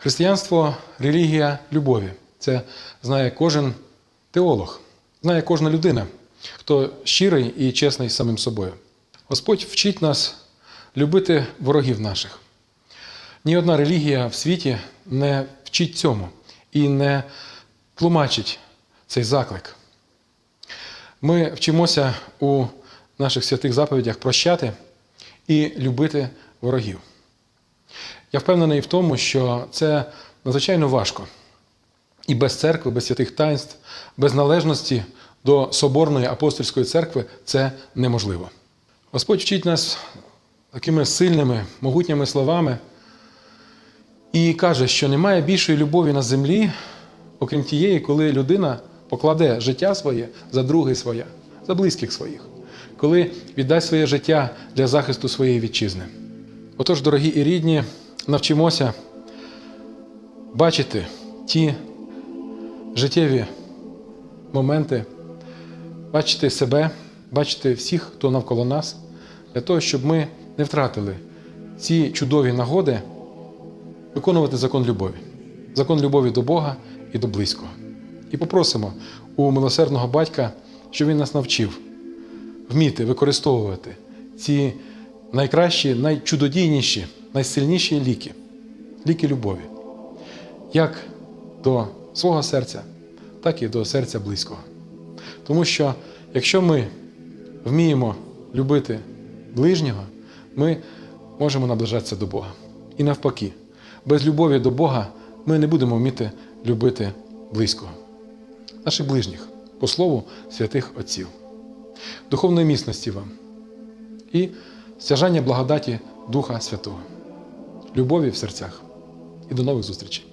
Християнство релігія любові. Це знає кожен теолог, знає кожна людина, хто щирий і чесний самим собою. Господь вчить нас любити ворогів наших. Ні одна релігія в світі не вчить цьому і не тлумачить цей заклик. Ми вчимося у наших святих заповідях прощати і любити ворогів. Я впевнений в тому, що це надзвичайно важко. І без церкви, без святих таїнств, без належності до Соборної апостольської церкви це неможливо. Господь вчить нас такими сильними, могутніми словами і каже, що немає більшої любові на землі, окрім тієї, коли людина покладе життя своє за друге своє, за близьких своїх, коли віддасть своє життя для захисту своєї вітчизни. Отож, дорогі і рідні, навчимося бачити ті життєві моменти, бачити себе, бачити всіх, хто навколо нас, для того, щоб ми не втратили ці чудові нагоди виконувати закон любові, закон любові до Бога і до близького. І попросимо у милосердного батька, щоб він нас навчив вміти використовувати ці найкращі, найчудодійніші, найсильніші ліки, ліки любові, як до свого серця, так і до серця близького. Тому що якщо ми вміємо любити ближнього, ми можемо наближатися до Бога. І навпаки, без любові до Бога ми не будемо вміти любити близького, наших ближніх, по слову святих Отців. Духовної міцності вам і стяжання благодаті Духа Святого, любові в серцях. І до нових зустрічей!